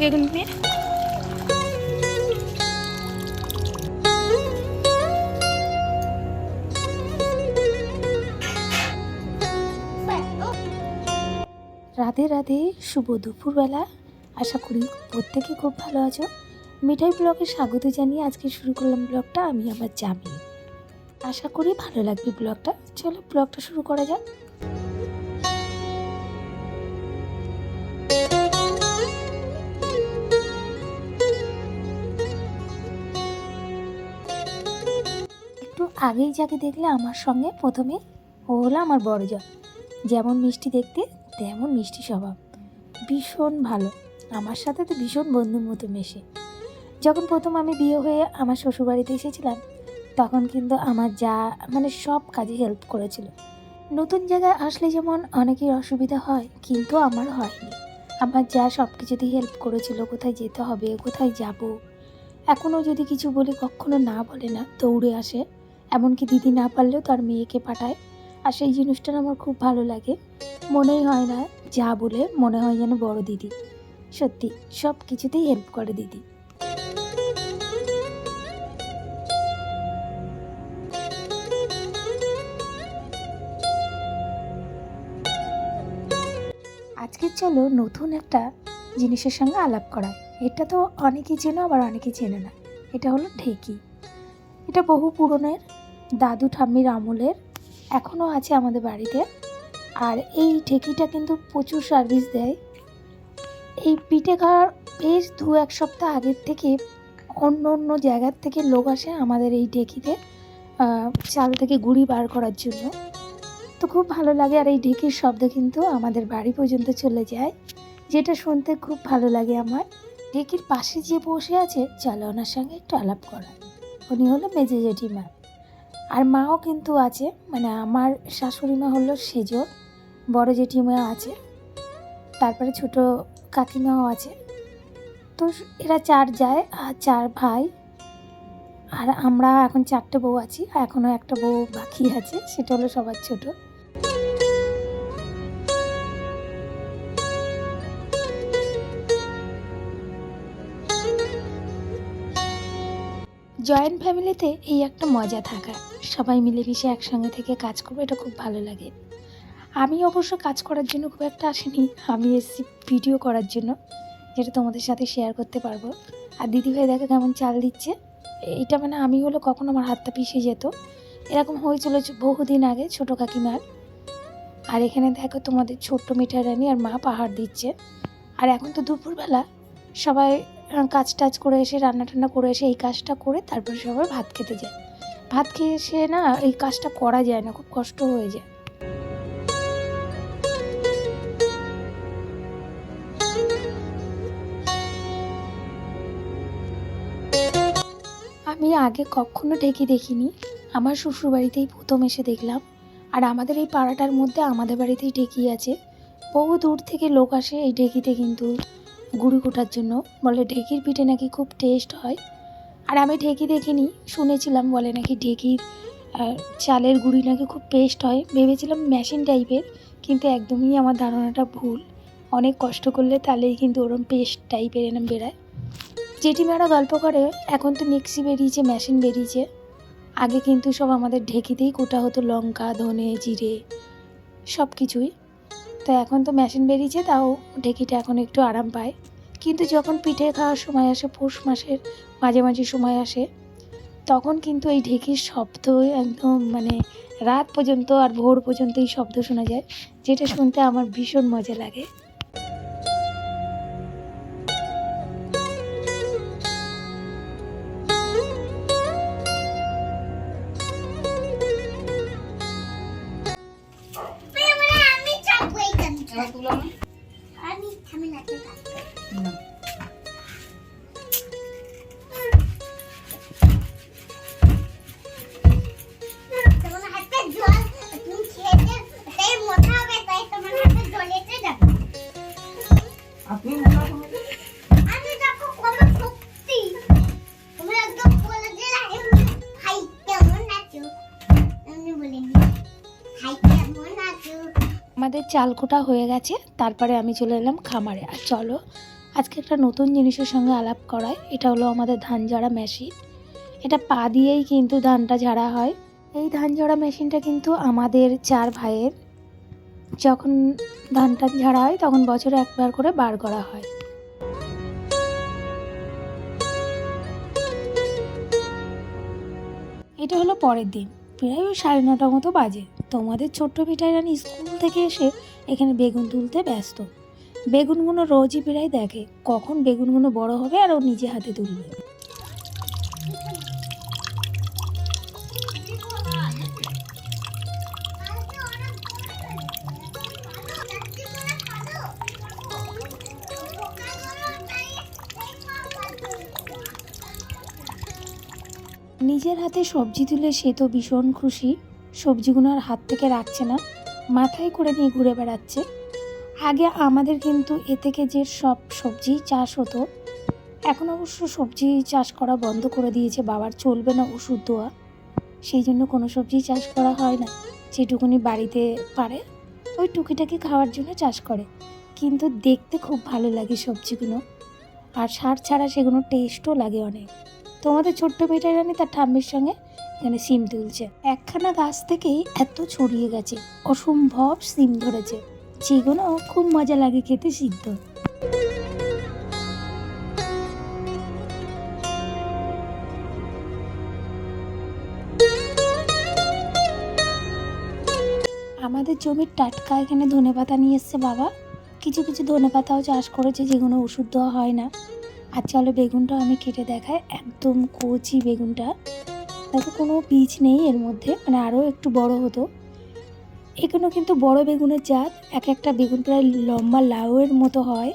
বেগুন নিয়ে রাধে রাধে, শুভ দুপুরবেলা। আশা করি প্রত্যেকে খুব ভালো আছো। মিঠাই ব্লগে স্বাগত জানিয়ে আজকে শুরু করলাম ব্লগটা, আমি আমার জামি আশা করি ভালো লাগবে ব্লগটা। চলো ব্লগটা শুরু করা যাক। আগেই যাকে দেখলে আমার সঙ্গে প্রথমে ও হলো আমার বড় জন যেমন মিষ্টি দেখতে, তেমন মিষ্টি স্বভাব। ভীষণ ভালো। আমার সাথে তো ভীষণ বন্ধুর মতো মেশে। যখন প্রথম আমি বিয়ে হয়ে আমার শ্বশুরবাড়িতে এসেছিলাম, তখন কিন্তু আমার যা মানে সব কাজে হেল্প করেছিল। নতুন জায়গায় আসলে যেমন অনেকের অসুবিধা হয়, কিন্তু আমার হয়নি। আমার যা সব কিছুতেই হেল্প করেছিল, কোথায় যেতে হবে, কোথায় যাব। এখনও যদি কিছু বলি কখনো না বলে না, দৌড়ে আসে। এমনকি দিদি না পারলেও তার মেয়েকে পাঠায়। আর সেই জিনিসটা আমার খুব ভালো লাগে। মনেই হয় না যা বলে, মনে হয় যেন বড় দিদি। সত্যি, সব কিছুতেই হেল্প করে দিদি। আজকে চলো নতুন একটা জিনিসের সঙ্গে আলাপ করা এটা তো অনেকেই চেনো, আবার অনেকেই চেনে না। এটা হলো ঢেকি। এটা বহু পুরনের দাদু ঠাম্মির আমলের এখনও আছে আমাদের বাড়িতে। আর এই ঢেকিটা কিন্তু প্রচুর সার্ভিস দেয়। এই পিঠে খাওয়ার বেশ দু এক সপ্তাহ আগের থেকে অন্য অন্য জায়গার থেকে লোক আসে আমাদের এই ঢেকিতে চাল থেকে গুড়ি বার করার জন্য। তো খুব ভালো লাগে আর এই ঢেকির শব্দ কিন্তু আমাদের বাড়ি পর্যন্ত চলে যায়। যেটা শুনতে খুব ভালো লাগে আমার। ঢেকির পাশে যে বসে আছে, চলো ওনার সঙ্গে একটু আলাপ করা। উনি হলো মেজে জেঠিমা আর মাও কিন্তু আছে মানে আমার শাশুড়ি মা হলো সেজো, বড় জেঠিমা আছে, তারপরে ছোট কাকিমাও আছে। তো এরা চার যায়, আর চার ভাই, আর আমরা এখন চারটে বউ আছি এখনও একটা বউ বাকি আছে, সেটা হলো সবার ছোট। জয়েন্ট ফ্যামিলিতে এই একটা মজা থাকা। সবাই মিলেমিশে একসঙ্গে থেকে কাজ করব, এটা খুব ভালো লাগে। আমি অবশ্য কাজ করার জন্য খুব একটা আসিনি, আমি এসেছি ভিডিও করার জন্য, যেটা তোমাদের সাথে শেয়ার করতে পারব। আর দিদিভাই দেখো কেমন চাল দিচ্ছে। এইটা মানে আমি হলো কখনো আমার হাতটা পিষে যেত। এরকম হয়েছিল বহুদিন আগে ছোটো কাকিমার। আর এখানে দেখো তোমাদের ছোট্ট মিঠাই রানী আর মা পাহাড় দিচ্ছে। আর এখন তো দুপুরবেলা, সবাই কাজ টাজ করে এসে, রান্না টান্না করে এসে এই কাজটা করে তারপরে সবাই ভাত খেতে যায়। ভাত খেয়ে এসে না এই কাজটা করা যায় না, খুব কষ্ট হয়ে যায়। আমি আগে কখনো ঢেকি দেখিনি। আমার শ্বশুর বাড়িতেই প্রথম এসে দেখলাম। আর আমাদের এই পাড়াটার মধ্যে আমাদের বাড়িতেই ঢেকি আছে। বহু দূর থেকে লোক আসে এই ঢেকিতে কিন্তু। গুড়ি কোটার জন্য। বলে, ঢেকির পিঠে নাকি খুব টেস্ট হয়? আর আমি ঢেকি দেখিনি, শুনেছিলাম বলে নাকি ঢেকির চালের গুঁড়ি নাকি খুব পেস্ট হয়। ভেবেছিলাম মেশিন টাইপের কিন্তু একদমই আমার ধারণাটা ভুল। অনেক কষ্ট করলে তাহলেই কিন্তু ওরম পেস্ট টাইপের এরম বেরায়। জেঠিমারা গল্প করে, এখন তো মিক্সি বেরিয়েছে মেশিন বেরিয়েছে। আগে কিন্তু সব আমাদের ঢেকিতেই কোটা হতো লঙ্কা, ধনে, জিরে সব কিছুই তো এখন তো মেশিন বেরিয়েছে, তাও ঢেকিটা এখন একটু আরাম পায়। কিন্তু যখন পিঠে খাওয়ার সময় আসে, পৌষ মাসের মাঝে মাঝে সময় আসে, তখন কিন্তু এই ঢেকির শব্দ একদম মানে রাত পর্যন্ত আর ভোর পর্যন্ত এই শব্দ শোনা যায়, যেটা শুনতে আমার ভীষণ মজা লাগে। এইখানটা আমি চাল কোটা হয়ে গেছে, তারপরে আমি চলে এলাম খামারে। আর চলো, আজকে একটা নতুন জিনিসের সঙ্গে আলাপ করায় এটা হলো আমাদের ধান ঝাড়া মেশিন। এটা পা দিয়েই কিন্তু ধানটা ঝাড়া হয়। এই ধান ঝাড়া মেশিনটা কিন্তু আমাদের চার ভাইয়ের। যখন ধানটা ঝাড়া হয়, তখন বছরে একবার করে বার করা হয়। এটা হলো পরের দিন। প্রায় ওই সাড়ে নটা মতো বাজে। তোমাদের ছোট্ট পিঠাই স্কুল থেকে এসে এখানে বেগুন তুলতে ব্যস্ত। বেগুনগুলো রোজই প্রায় দেখে, কখন বেগুনগুলো বড় হবে আর ও নিজে হাতে তুলবে। নিজের হাতে সবজি তুলে সে তো ভীষণ খুশি। সবজিগুলো আর হাত থেকে রাখছে না, মাথায় করে নিয়ে ঘুরে বেড়াচ্ছে। আগে আমাদের কিন্তু এ থেকে যে সব সবজি চাষ হতো, এখন অবশ্য সবজি চাষ করা বন্ধ করে দিয়েছে, বাবার চলবে না ওষুধ দেওয়া। সেই জন্য কোনো সবজি চাষ করা হয় না, যেটুকুনি বাড়িতে পারে, ওই টুকিটাকি খাওয়ার জন্য চাষ করে। কিন্তু দেখতে খুব ভালো লাগে সবজিগুলো, আর সার ছাড়া সেগুলো টেস্টও লাগে অনেক। তোমাদের ছোট্ট মেয়েটা রানী তার ঠাম্মির সঙ্গে এখানে সিম তুলছে। একখানা গাছ থেকেই এত ছড়িয়ে গেছে, অসম্ভব সিম ধরেছে। যেগুলো খুব মজা লাগে খেতে সিদ্ধ। আমাদের জমির টাটকা এখানে ধনে পাতা নিয়ে এসছে বাবা। কিছু কিছু ধনে পাতাও চাষ করেছে যেগুলো ওষুধ দেওয়া হয় না। আর চলো বেগুনটা আমি কেটে দেখাই, একদম কচি বেগুনটা। দেখো কোনো বীজ নেই এর মধ্যে মানে আরও একটু বড় হতো। এগুলো কিন্তু বড় বেগুনের জাত, এক একটা বেগুন প্রায় লম্বা লাউয়ের মতো হয়।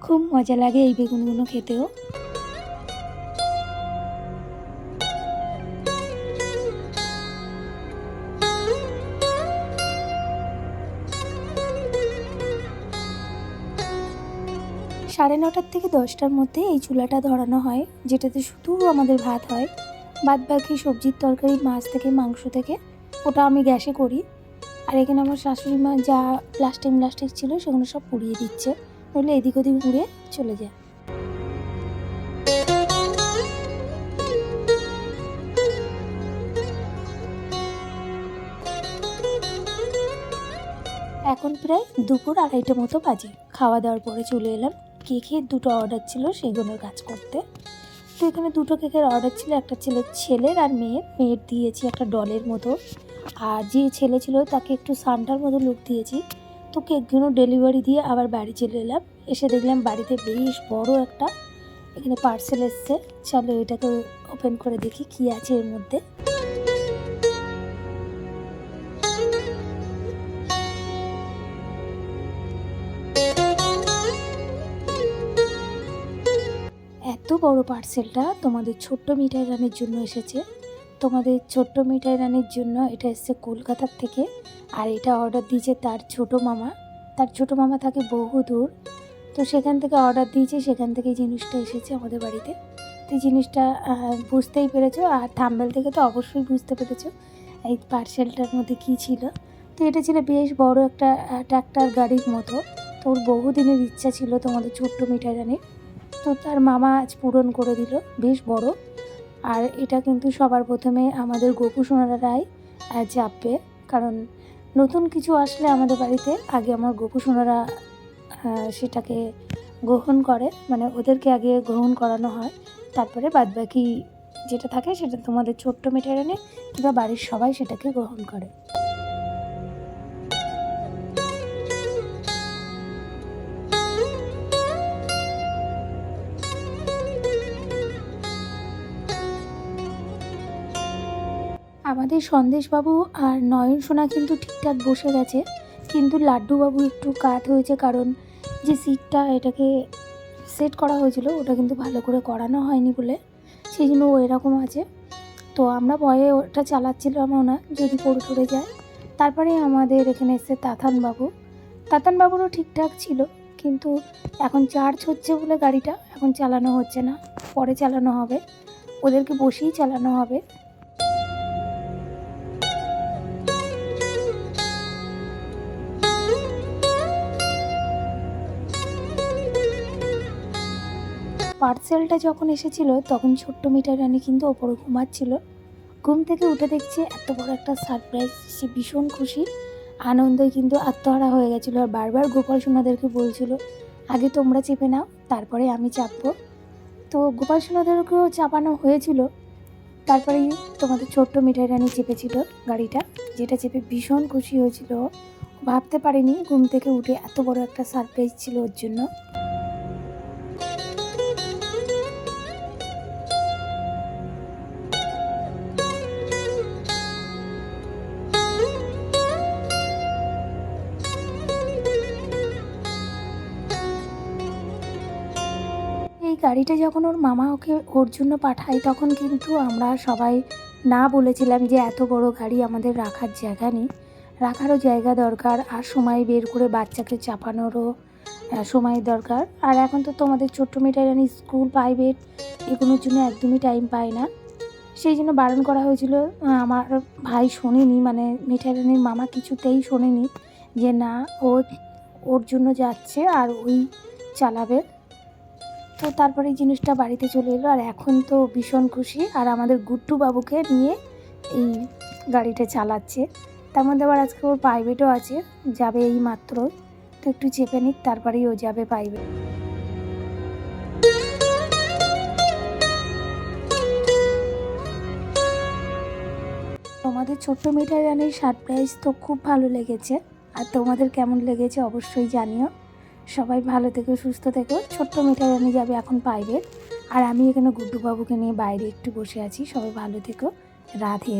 খুব মজা লাগে এই বেগুনগুলো খেতেও। সাড়ে নটার থেকে দশটার মধ্যে এই চুলাটা ধরানো হয়, যেটাতে শুধু আমাদের ভাত হয়। বাদ বাকি সবজির তরকারি, মাছ থেকে, মাংস থেকে, ওটা আমি গ্যাসে করি। আর এখানে আমার শাশুড়ি মা যা প্লাস্টিক প্লাস্টিক ছিল সেগুলো সব পুড়িয়ে দিচ্ছে, নইলে এদিক ওদিক উড়ে চলে যায়। এখন প্রায় দুপুর আড়াইটে মতো বাজে। খাওয়া দাওয়ার পরে চলে এলাম। কেকের দুটো অর্ডার ছিল সেগুলোর কাজ করতে। তো এখানে দুটো কেকের অর্ডার ছিল, একটা ছিল ছেলের আর মেয়ের। মেয়ের দিয়েছি একটা ডলের মতো। আর যে ছেলে ছিল তাকে একটু সানটার মতো লুক দিয়েছি। তো কেকগুলো ডেলিভারি দিয়ে আবার বাড়ি চলে এলাম। এসে দেখলাম বাড়িতে বেশ বড় একটা এখানে পার্সেল এসছে। চলো এটাকে ওপেন করে দেখি কি আছে এর মধ্যে। বড় পার্সেলটা তোমাদের ছোট্ট মিঠাই রানের জন্য এসেছে। তোমাদের ছোট্ট মিঠাই রানের জন্য এটা এসেছে কলকাতার থেকে। আর এটা অর্ডার দিয়েছে তার ছোট মামা। তার ছোট মামা থাকে বহু দূর। তো সেখান থেকে অর্ডার দিয়েছে, সেখান থেকে জিনিসটা এসেছে আমাদের বাড়িতে। তো জিনিসটা বুঝতেই পেরেছ। আর থাম্বেল থেকে তো অবশ্যই বুঝতে পেরেছ এই পার্সেলটার মধ্যে কী ছিল। তো এটা ছিল বেশ বড় একটা ট্র্যাক্টর গাড়ির মতো। তো ওর বহুদিনের ইচ্ছা ছিল তোমাদের ছোট্ট মিঠাই রানীর। তো তার মামা আজ পূরণ করে দিল, বেশ বড়। আর এটা কিন্তু সবার প্রথমে আমাদের গোপু সোনারা রায় চাপবে কারণ নতুন কিছু আসলে আমাদের বাড়িতে আগে আমার গোপু সোনারা সেটাকে গ্রহণ করে মানে ওদেরকে আগে গ্রহণ করানো হয়। তারপরে বাদবাকি যেটা থাকে সেটা তোমাদের ছোট্ট মেটাই রানে কিংবা বাড়ির সবাই সেটাকে গ্রহণ করে। আমাদের সন্দেশবাবু আর নয়ন সোনা কিন্তু ঠিকঠাক বসে গেছে। কিন্তু লাড্ডুবাবু একটু কাত হয়েছে কারণ যে সিটটা এটাকে সেট করা হয়েছিল, ওটা কিন্তু ভালো করে করানো হয়নি বলে সেই জন্য ও এরকম আছে। তো আমরা ভয়ে ওটা চালাচ্ছিলামও না, যদি পড়ে টরে যায়। তারপরে আমাদের এখানে এসছে তাথান বাবু তাতান বাবুরও ঠিকঠাক ছিল, কিন্তু এখন চার্জ হচ্ছে বলে গাড়িটা, এখন চালানো হচ্ছে না, পরে চালানো হবে। ওদেরকে বসেই চালানো হবে। পার্সেলটা যখন এসেছিল, তখন ছোট্ট মিঠাই রানী কিন্তু ওপরে ঘুমাচ্ছিল। ঘুম থেকে উঠে দেখছে এত বড় একটা সারপ্রাইজ সে ভীষণ খুশি। আনন্দে কিন্তু আত্মহারা হয়ে গেছিল আর বারবার গোপাল সোনাদেরকে বলছিল, আগে তোমরা চেপে নাও, তারপরে আমি চাপবো। তো গোপাল সোনাদেরকেও চাপানো হয়েছিল। তারপরে তোমাদের ছোট্ট মিঠাই রানী চেপেছিল গাড়িটা, যেটা চেপে ভীষণ খুশি হয়েছিল। ভাবতে পারিনি ঘুম থেকে উঠে এত বড় একটা সারপ্রাইজ ছিল ওর জন্য। গাড়িটা যখন ওর মামা ওকে ওর জন্য পাঠায়, তখন কিন্তু আমরা সবাই না বলেছিলাম যে এত বড় গাড়ি আমাদের রাখার জায়গা নেই। রাখারও জায়গা দরকার, আর সময় বের করে বাচ্চাকে চাপানোরও সময় দরকার। আর এখন তো তোমাদের ছোট্ট মেয়েটার জানি স্কুল, প্রাইভেট, এগুলোর জন্য একদমই টাইম পায় না। সেই জন্য বারণ করা হয়েছিল আমার ভাই শোনেনি মানে মিঠাই রানীর মামা কিছুতেই শোনেনি যে না, ও ওর জন্য যাচ্ছে আর ওই চালাবে। তো তারপরে এই জিনিসটা বাড়িতে চলে এলো। আর এখন তো ভীষণ খুশি। আর আমাদের গুড্ডু বাবুকে নিয়ে এই গাড়িটা চালাচ্ছে। তার মধ্যে আবার আজকে ওর প্রাইভেটও আছে। যাবে এই মাত্র। তো একটু চেপে নিক, তারপরেই ও যাবে প্রাইভেট তোমাদের ছোট্ট মিঠাই রানীর সারপ্রাইজ তো খুব ভালো লেগেছে। আর তোমাদের কেমন লেগেছে অবশ্যই জানিও। সবাই ভালো থেকো, সুস্থ থেকো। ছোট্ট মিঠাই আমি যাবে এখন প্রাইভেট আর আমি এখানে গুড্ডুবাবুকে নিয়ে বাইরে একটু বসে আছি। সবাই ভালো থেকো। রাধে।